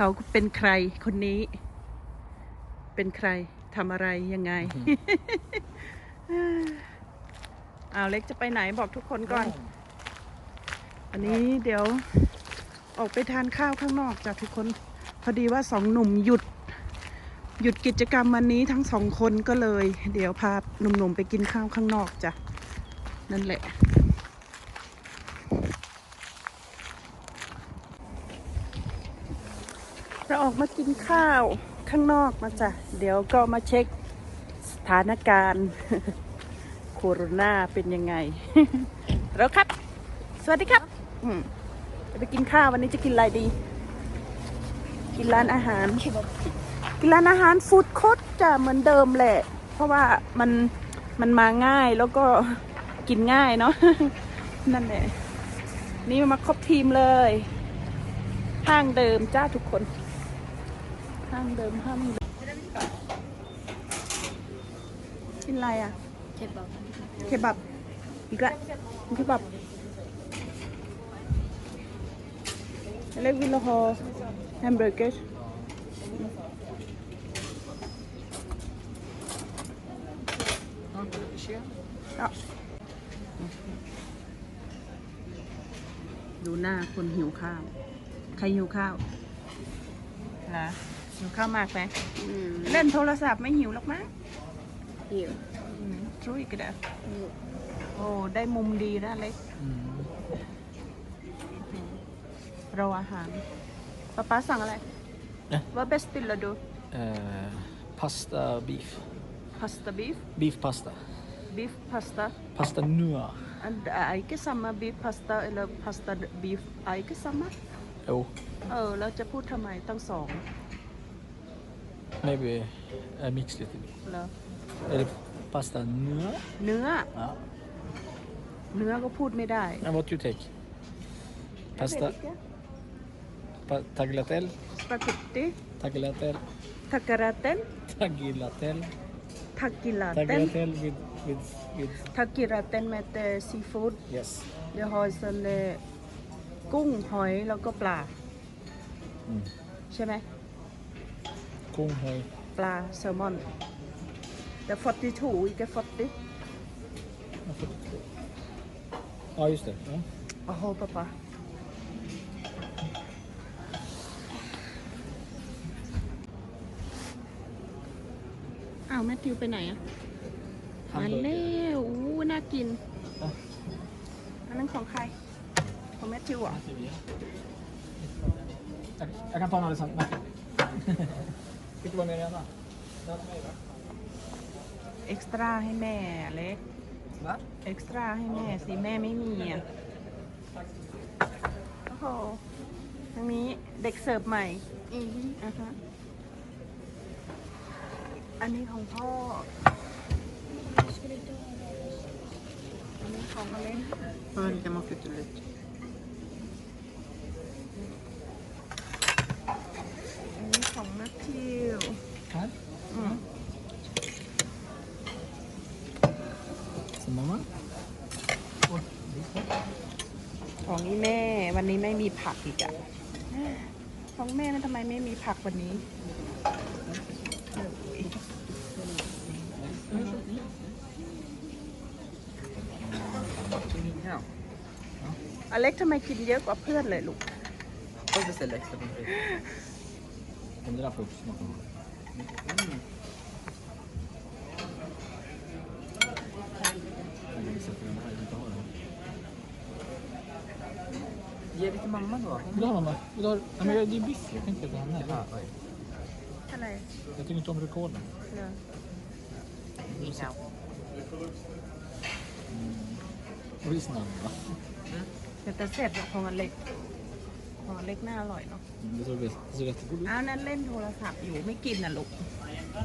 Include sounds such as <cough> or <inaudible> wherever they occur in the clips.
เขาเป็นใครคนนี้ เป็นใครทำอะไรยังไง เอาเล็กจะไปไหนบอกทุกคนก่อน อันนี้เดี๋ยวออกไปทานข้าวข้างนอกจากทุกคน พอดีว่าสองหนุ่มหยุด หยุดกิจกรรมวันนี้ทั้งสองคนก็เลย เดี๋ยวพาหนุ่มๆไปกินข้าวข้างนอกจ้ะนั่นแหละ เรา ออกมากินข้าวข้างนอกมาจ้ะ เดี๋ยวก็มาเช็คสถานการณ์โคโรนาเป็นยังไง แล้วครับ สวัสดีครับอืมจะไปกินข้าววันนี้จะกินอะไรดี กินร้านอาหาร กินร้านอาหารฟู้ดคอร์ทจะเหมือนเดิมแหละ เพราะว่ามันมันมาง่ายแล้วก็กินง่ายเนาะนั่นแหละนี่มาครบทีมเลยห้างเดิมจ้าทุกคน ห้างเดิมห้างเดิมกินอะไรอะ เคบับเคบับ อีกละเคบับเล็กวิลลาฮอแฮมเบอร์เกอร์ Ja. ดูหน้าคนหิวข้าว ใครหิวข้าวนะ หิวข้าวมากไหมอืมเล่นโทรศัพท์ไม่หิวหรอกมั้งหิวอืมช่วยกันเด้อหิวโอ้ ได้มุมดีนะเล็กรออาหารป๊าป๊าสั่งอะไรเอ๊ะว่าเบสติลละดู Eh, pasta beef. พาสต้าบีฟ Beef pasta. บีฟพาสต้า Pasta nua. อันไอ้ก็ซัมมาบีฟพาสต้าหรือพาสต้าบีฟไอ้ก็ซัมมา Jo, เออเราจะพูดทำไมตั้งสอง maybe I mix lite. เหรอ Eller pasta nua. เนื้อ Ja. เนื้อก็พูดไม่ได้ And what you take? Pasta, pa- tagliatelle, สปาเกตตี tagliatelle, ทักกราเตน tagliatelle, ทักกิลาเตน tagliatelle with, with, with, ทักกิราเตนแมเตซีฟู้ด yes. เดี๋ยวหอยสเลกุ้งหอยแล้วก็ปลา Mm. ใช่ไหม Kung hoj. ปลาแซลมอนแต่ฟอตติถูอีกฟอตติ Ja, just det. Ja. โอ้โหปะปะอ้าวแมทธิวไปไหนอะมาแล้วอู้น่ากินอะอันนั้นของใคร ของแมทธิวเหรอะ Jag, jag kan ta en Alexander. Fick du vara med redan? เอ็กซ์ตร้าให้แม่เล็ก Va? เอ็กซ์ตร้าให้แม่สิแม่ไม่มีอะโอ้โหทางนี้เด็กเสิร์ฟใหม่อือฮึอะฮะอันนี้ของพ่อ อันนี้ของอเล็ก Följa man flyttar ut. อันนี้ ของแมทธิว Här. อืม Så mamma. ของนี่แม่วันนี้ไม่มีผักอีกอะของแม่มันทำไมไม่มีผักวันนี้ Ja. อเล็กทำไมกินเยอะกว่าเพื่อนเลยลูก Får beställa extra pommes frites. Den där får upp smaken. Jag kan visa för den här, jag inte har den. Ge det till mamma då. Vill du ha mamma? Vill du ha? Nej, men jag- det är biff, jag tänkte på henne. Ja, oj. อะไร Jag tycker inte om rekorden. เนอะ Inga. Och det är snabb va? แต่แต่เสร็จ อะของอเล็กของอเล็กน่าอร่อยเนาะ Mm, Det såg, det såg jättegod ut. อ้าวนั่นเล่นโทรศัพท์อยู่ไม่กินน่ะลูก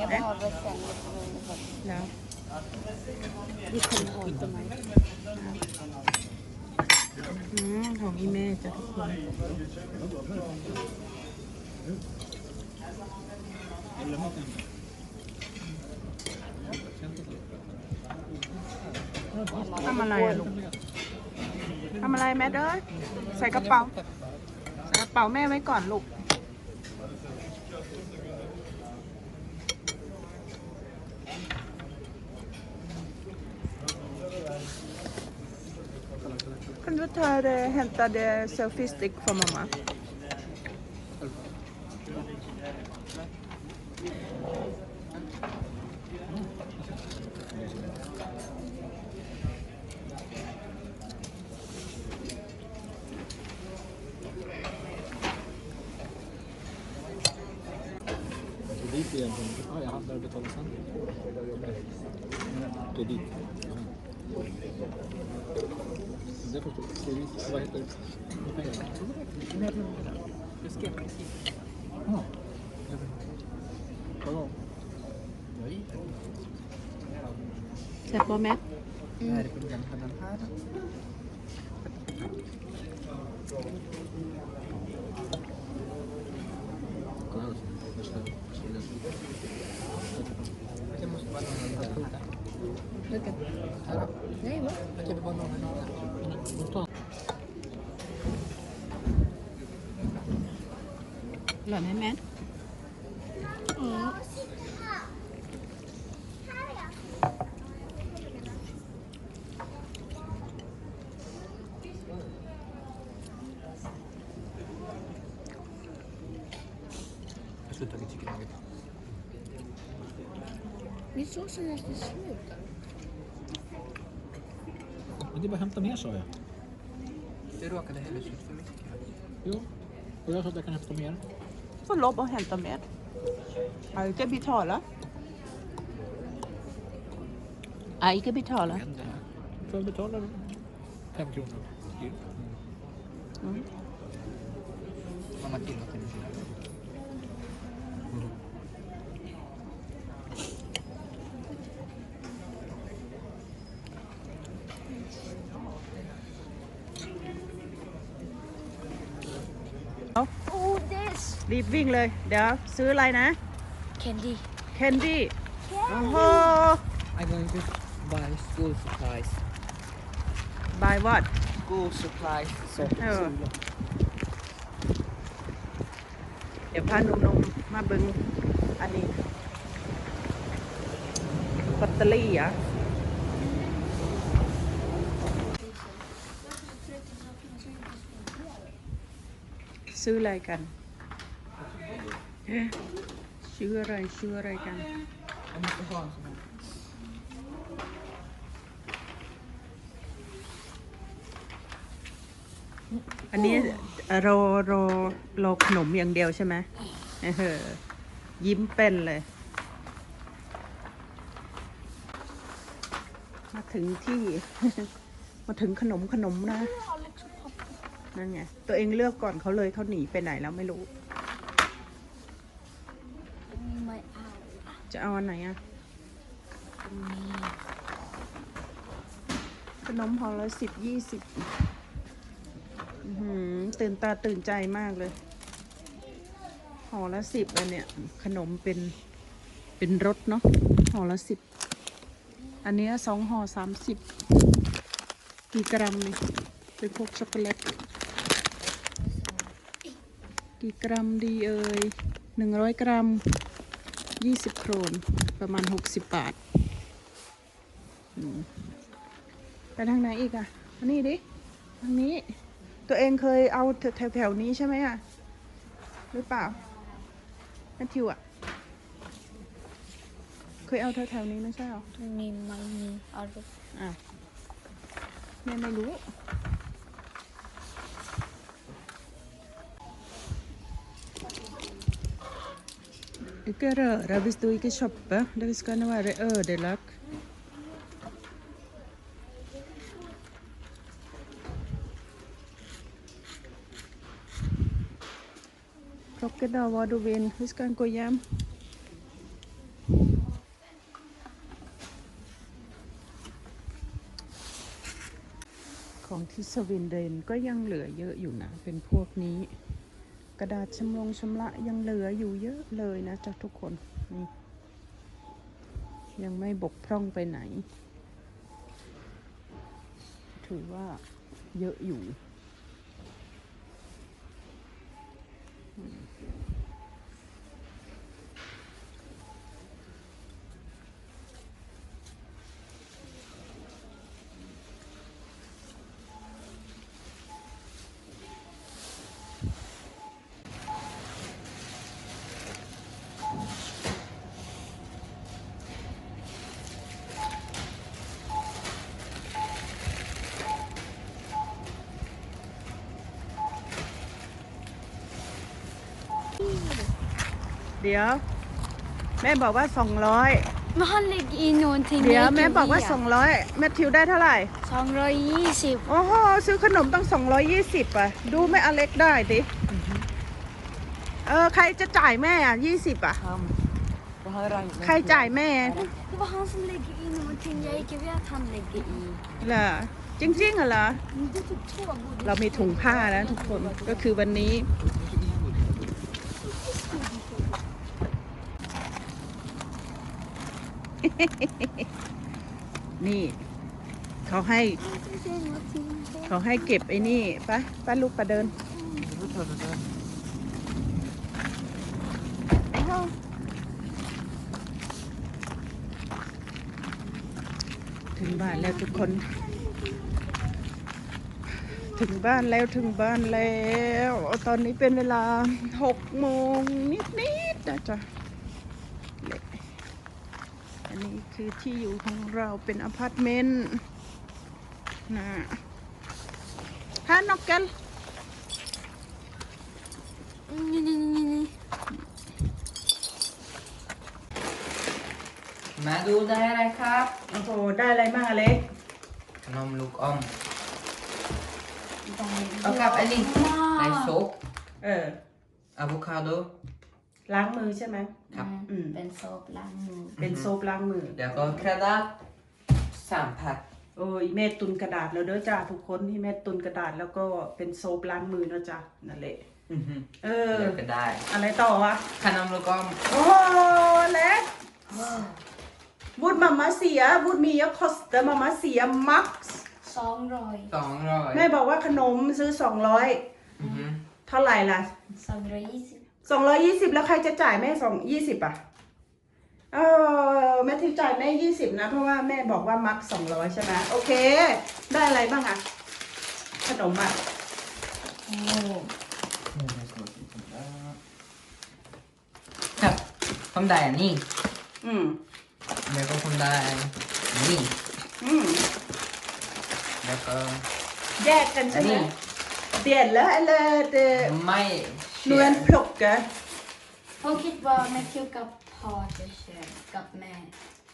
Jag behöver sen lite mer. แล้ว Vi kommer ha till mig. อืมของอีแม่จะทุกคน ทำอะไรอะลูก ทำอะไรแม่เด้ยใส่กระเป๋าใส่กระเป๋าแม่ไว้ก่อนลูก Kan du ta hämta det selfiestick från mamma? Kredit egentligen. Ja, jag handlar och betalar sen. Kredit. Ja. Det förstår jag. Kredit. Vad heter det? Vad pengar? Ja. Vadå? Nej. แซ่บบ่แม่ Det här är problemet med den här. Kolla här. Lönn, men. スだけチキンあげた Min sås är nästan slut. Det är bara att hämta mer sa jag. Du råkade hälla ut för mycket. Jo, och jag sa att jag kan hämta mer. Får lov att hämta mer. Jag kan betala. Jag kan betala. Får jag betala 5 kronor? Mm. Mamma. Godis! รีบวิ่งเลย เดี๋ยวซื้ออะไรนะ Candy. แคนดี้โอ้โห I'm going to buy school supplies. buy what School supplies. So, เออ เดี๋ยวพาหนุ่มๆมาเบึงอันนี้ลอตเตอรี่อะซื้ออะไรกันเอ๊ะซื้ออะไรซื้ออะไรกันอันนี้ รอรอรอขนมอย่างเดียวใช่ไหมเออยิ้มเป็นเลย มาถึงที่ มาถึงขนมขนมนะ นั่นไง ตัวเองเลือกก่อนเขาเลยเขาหนีไปไหนแล้วไม่รู้จะเอาอันไหนอะขนมห่อละสิบยี่สิบ ตื่นตาตื่นใจมากเลยห่อละสิบอันเนี่ย ขนมเป็นเป็นรสเนาะห่อละสิบ อันนี้สองห่อสามสิบกี่กรัมเนี่ยเป็นพวกช็อกโกแลตกี่กรัมดีเอ่ยหนึ่งร้อยกรัมยี่สิบโครนประมาณหกสิบบาทไปทางไหนอีกอะอันนี้ดิทางนี้ ตัวเองเคยเอาแถวแถวๆนี้ใช่ไหมอะหรือเปล่าแมทธิวอะเคยเอาแถวแถวๆนี้ไม่ใช่หรอ มีไม่มีเอาลูกอ้าวแม่ไม่รู้ Ikke røre hvis du ikke shopper. Det skal være ødelagt. Da var du vin. Vi skal gå hem. ของที่สวินเดนก็ยังเหลือเยอะอยู่นะ เป็นพวกนี้ กระดาษชำลงชำระยังเหลืออยู่เยอะเลยนะจากทุกคนนี่ยังไม่บกพร่องไปไหน ถือว่าเยอะอยู่ ดี๋ยว แม่บอกว่าสองร้อย Men han lägger in någonting เดี๋ยว jag แม่ kan บอกว่า ge. สองร้อยแมทธิวได้เท่าไหร่ 220. โอ้โหซื้อขนมต้องสองร้อยยี่สิบอะ ดูแม่อเล็กได้ดิเออใครจะจ่ายแม่อะยี่สิบอะ Han. Det här är ใครจ่ายแม่ Det var han som lägger in någonting jag inte vet han lägger i. เหรอจริงๆเหรอ Men det tog två godis. เรามีถุงผ้านะทุกคนก็คือวันนี้ นี่เขาให้ เขาให้เก็บไอ้นี่ไปไปลูกไปเดิน ถึงบ้านแล้วทุกคน ถึงบ้านแล้วถึงบ้านแล้ว ตอนนี้เป็นเวลาหกโมงนิดๆนะจ๊ะ นนี้คือที่อยู่ของเราเป็นอพาร์ตเมนต์นะฮานอกกัน Nej, nej, nej, nej. มาดูได้อะไรครับ โอ้โห ได้อะไรมากอเล็กขนมลูกอมเอากับอันนี้ในซุปเอออะโวคาโด ล้างมือใช่ไหม ครับ อืม เป็นโซปล้างมือ เป็นโซปล้างมือเดี๋ยวก็กระดาษสามแพ็คโอ้ยแม่ตุนกระดาษแล้วเด้อจ้าทุกคนที่แม่ตุนกระดาษแล้วก็เป็นโซปล้างมือนะจ๊ะนั่นแหละ อือฮึเออเดี๋ยวก็ได้อะไรต่อวะ ขนมลูกอมโอ้เล็กวูดมามาเสียวูดมียคอสเตอร์มามาเสียมักซ์สองร้อยสองร้อยแม่บอกว่าขนมซื้อ200อือฮึเท่าไหร่ล่ะ สองร้อยยี่สิบ 220แล้วใครจะจ่ายแม่สองยี่สิบอะเออแม่ทิวจ่ายแม่ยี่สิบนะ เพราะว่าแม่บอกว่ามักสองร้อยใช่ไหมโอเค ได้อะไรบ้างอะ ขนมอะโอ้ครับผมได้อันนี้อืมแล้วก็ผมได้อันนี้อืมแล้วก็แยกกันอัใช่นไหมนี้เปลี่ยนแล้วอะไรเดไม่ นวลพลกกะพอคิดว่าแม่คิวกับพ่อจะแชร์กับแม่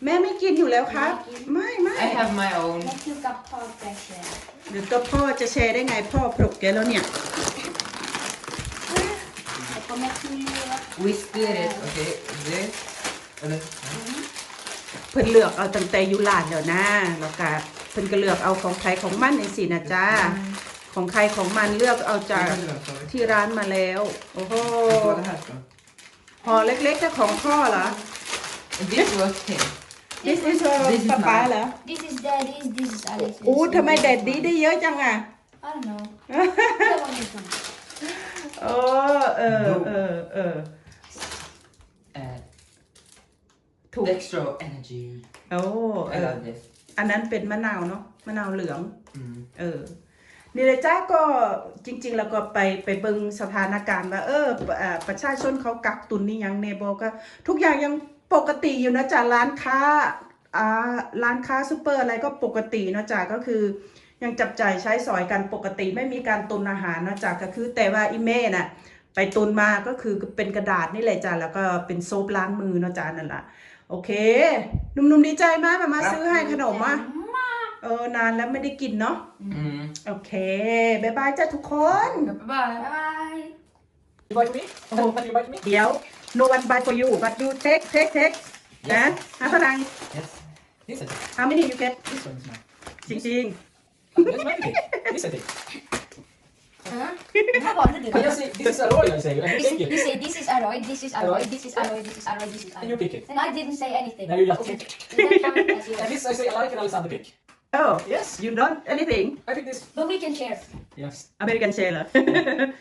แม่ไม่กินอยู่แล้วครับ ไม่ไม่ I have my own แม่คิวกับพ่อจะแชร์เดี๋ยวก็พ่อจะแชร์ได้ไงพ่อปลุกแกแล้วเนี่ยแล้วก็แม่คิวเลือก we split it okay this อะไรเพิ่นเลือกเอาตั้งแต่อยู่ร้านแล้วนะแล้วก็เพิ่นก็เลือกเอาของใครของมันนี่สินะจ้า ของใครของมันเลือกเอาจากที่ร้านมาแล้ว โอ้โหห่อเล็กๆก็ของพ่อเหรอ This is Papa เหรอ This is Daddy's, this is Alex's. อ้ทำไมแดดดี้ได้เยอะจังอะ I don't know. that one is mine. เออเออเออเออ Uh, ถูก Dextro energy. โอ้เอ I อ love this. อันนั้นเป็นมะนาวเนาะมะนาวเหลือง Mm. เออ นี่เลยจ้าก็จริง ๆ แล้วก็ไปไปเบิงสถานการณ์ว่าเออประชาชนเขากักตุนนี่ยังเนโบก็ทุกอย่างยังปกติอยู่นะจ๊ะร้านค้าอ่าร้านค้าซูเปอร์อะไรก็ปกตินะจ๊ะก็คือ ยังจับจ่ายใช้สอยกันปกติไม่มีการตุนอาหารนะจ๊ะก็คือ แต่ว่าอีเม่น่ะไปตุนมาก็คือเป็นกระดาษนี่แหละจ้ะแล้วก็เป็นโซปล้างมือนะจ๊ะนั่นแหละโอเคหนุ่มๆดีใจไหมมามาซื้อให้ขนมอะ ออนานแล้วไม่ได้กินเนาะอืมโอเคบ๊ายบายจ้ะทุกคน บ๊ายบาย Bye Invite me? Oh. Can you invite me? เดี๋ยว no one buy for you but you take take take นะฮะพลัง yes This is it. how many you get This one is mine. จริง That's my cake. This is it. Vad var det du Can you say this is Aroy? I say. And This, take it. you say this is Aroy, this is Aroy, this is Aroy, this is Aroy, this is And you Aroy. pick it. And I didn't say anything. Now you just Okay. pick. Then fine, that's And yours. this I say I like and Alexander pick. Oh, yes, you learned anything. I think this. American chef. Yes. American sailor. <laughs>